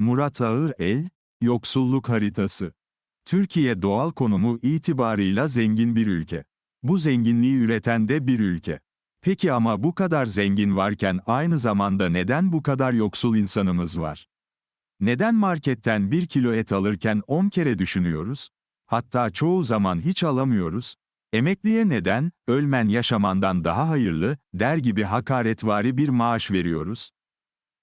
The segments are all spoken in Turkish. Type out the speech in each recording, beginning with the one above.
Murat Ağır El, Yoksulluk Haritası. Türkiye doğal konumu itibarıyla zengin bir ülke. Bu zenginliği üreten de bir ülke. Peki ama bu kadar zengin varken aynı zamanda neden bu kadar yoksul insanımız var? Neden marketten bir kilo et alırken 10 kere düşünüyoruz? Hatta çoğu zaman hiç alamıyoruz. Emekliye neden, ölmen yaşamandan daha hayırlı, der gibi hakaretvari bir maaş veriyoruz?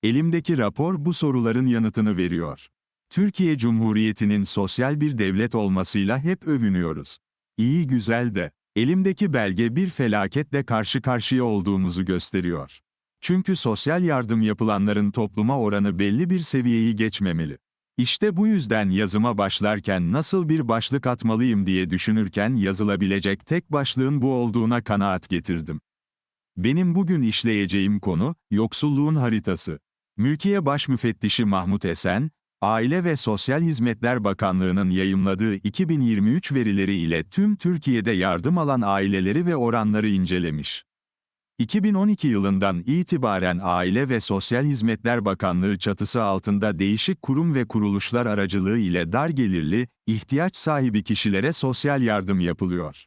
Elimdeki rapor bu soruların yanıtını veriyor. Türkiye Cumhuriyeti'nin sosyal bir devlet olmasıyla hep övünüyoruz. İyi güzel de, elimdeki belge bir felaketle karşı karşıya olduğumuzu gösteriyor. Çünkü sosyal yardım yapılanların topluma oranı belli bir seviyeyi geçmemeli. İşte bu yüzden yazıma başlarken nasıl bir başlık atmalıyım diye düşünürken yazılabilecek tek başlığın bu olduğuna kanaat getirdim. Benim bugün işleyeceğim konu, yoksulluğun haritası. Mülkiye Baş Müfettişi Mahmut Esen, Aile ve Sosyal Hizmetler Bakanlığı'nın yayımladığı 2023 verileri ile tüm Türkiye'de yardım alan aileleri ve oranları incelemiş. 2012 yılından itibaren Aile ve Sosyal Hizmetler Bakanlığı çatısı altında değişik kurum ve kuruluşlar aracılığı ile dar gelirli, ihtiyaç sahibi kişilere sosyal yardım yapılıyor.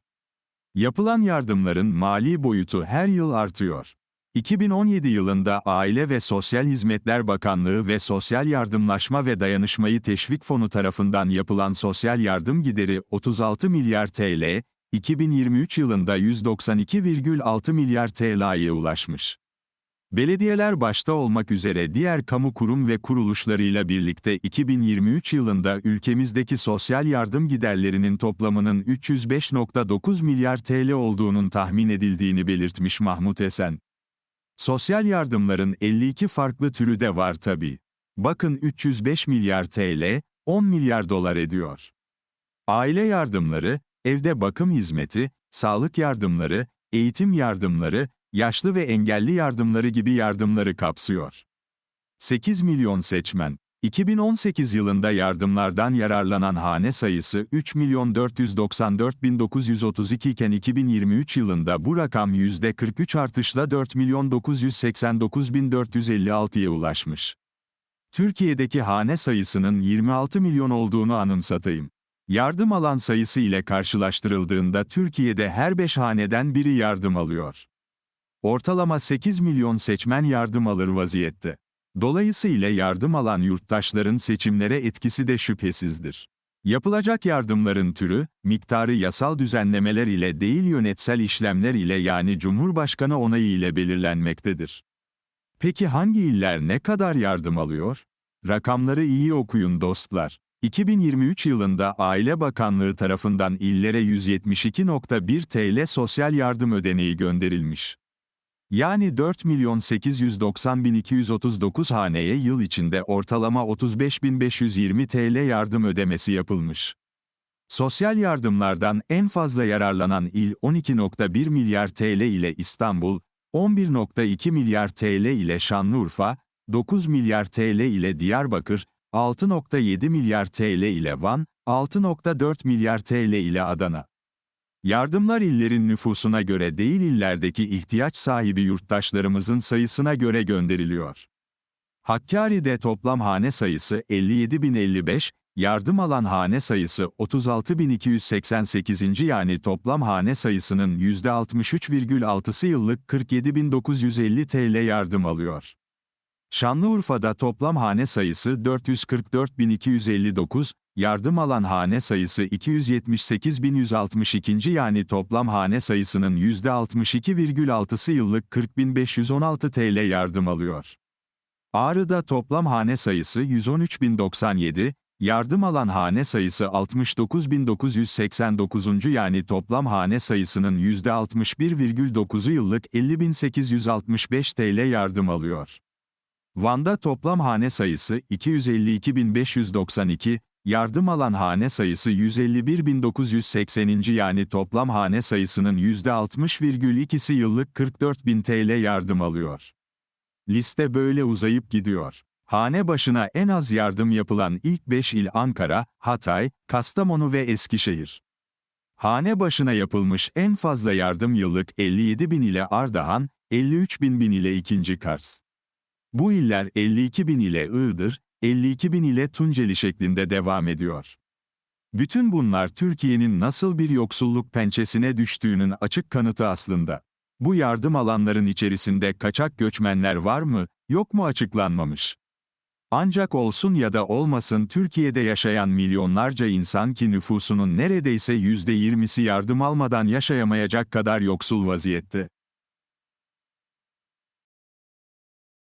Yapılan yardımların mali boyutu her yıl artıyor. 2017 yılında Aile ve Sosyal Hizmetler Bakanlığı ve Sosyal Yardımlaşma ve Dayanışmayı Teşvik Fonu tarafından yapılan sosyal yardım gideri 36 milyar TL, 2023 yılında 192,6 milyar TL'ye ulaşmış. Belediyeler başta olmak üzere diğer kamu kurum ve kuruluşlarıyla birlikte 2023 yılında ülkemizdeki sosyal yardım giderlerinin toplamının 305.9 milyar TL olduğunun tahmin edildiğini belirtmiş Mahmut Esen. Sosyal yardımların 52 farklı türü de var tabii. Bakın 305 milyar TL, 10 milyar dolar ediyor. Aile yardımları, evde bakım hizmeti, sağlık yardımları, eğitim yardımları, yaşlı ve engelli yardımları gibi yardımları kapsıyor. 8 milyon seçmen. 2018 yılında yardımlardan yararlanan hane sayısı 3 milyon 494 bin 932 iken 2023 yılında bu rakam %43 artışla 4 milyon 989 bin 456'ya ulaşmış. Türkiye'deki hane sayısının 26 milyon olduğunu anımsatayım. Yardım alan sayısı ile karşılaştırıldığında Türkiye'de her 5 haneden biri yardım alıyor. Ortalama 8 milyon seçmen yardım alır vaziyette. Dolayısıyla yardım alan yurttaşların seçimlere etkisi de şüphesizdir. Yapılacak yardımların türü, miktarı yasal düzenlemeler ile değil yönetsel işlemler ile yani Cumhurbaşkanı onayı ile belirlenmektedir. Peki hangi iller ne kadar yardım alıyor? Rakamları iyi okuyun dostlar. 2023 yılında Aile Bakanlığı tarafından illere 172.1 TL sosyal yardım ödeneği gönderilmiş. Yani 4 milyon 890 bin 239 haneye yıl içinde ortalama 35.520 TL yardım ödemesi yapılmış. Sosyal yardımlardan en fazla yararlanan il 12.1 milyar TL ile İstanbul, 11.2 milyar TL ile Şanlıurfa, 9 milyar TL ile Diyarbakır, 6.7 milyar TL ile Van, 6.4 milyar TL ile Adana. Yardımlar illerin nüfusuna göre değil illerdeki ihtiyaç sahibi yurttaşlarımızın sayısına göre gönderiliyor. Hakkari'de toplam hane sayısı 57.055, yardım alan hane sayısı 36.288. yani toplam hane sayısının %63,6'sı yıllık 47.950 TL yardım alıyor. Şanlıurfa'da toplam hane sayısı 444.259, yardım alan hane sayısı 278.162. yani toplam hane sayısının %62,6'sı yıllık 40.516 TL yardım alıyor. Ağrı'da toplam hane sayısı 113.097, yardım alan hane sayısı 69.989. yani toplam hane sayısının %61,9'u yıllık 50.865 TL yardım alıyor. Van'da toplam hane sayısı 252.592, yardım alan hane sayısı 151.980. yani toplam hane sayısının %60,2'si yıllık 44.000 TL yardım alıyor. Liste böyle uzayıp gidiyor. Hane başına en az yardım yapılan ilk 5 il Ankara, Hatay, Kastamonu ve Eskişehir. Hane başına yapılmış en fazla yardım yıllık 57 bin ile Ardahan, 53 bin bin ile 2. Kars. Bu iller 52 bin ile Iğdır, 52 bin ile Tunceli şeklinde devam ediyor. Bütün bunlar Türkiye'nin nasıl bir yoksulluk pençesine düştüğünün açık kanıtı aslında. Bu yardım alanların içerisinde kaçak göçmenler var mı, yok mu açıklanmamış. Ancak olsun ya da olmasın Türkiye'de yaşayan milyonlarca insan ki nüfusunun neredeyse %20'si yardım almadan yaşayamayacak kadar yoksul vaziyette.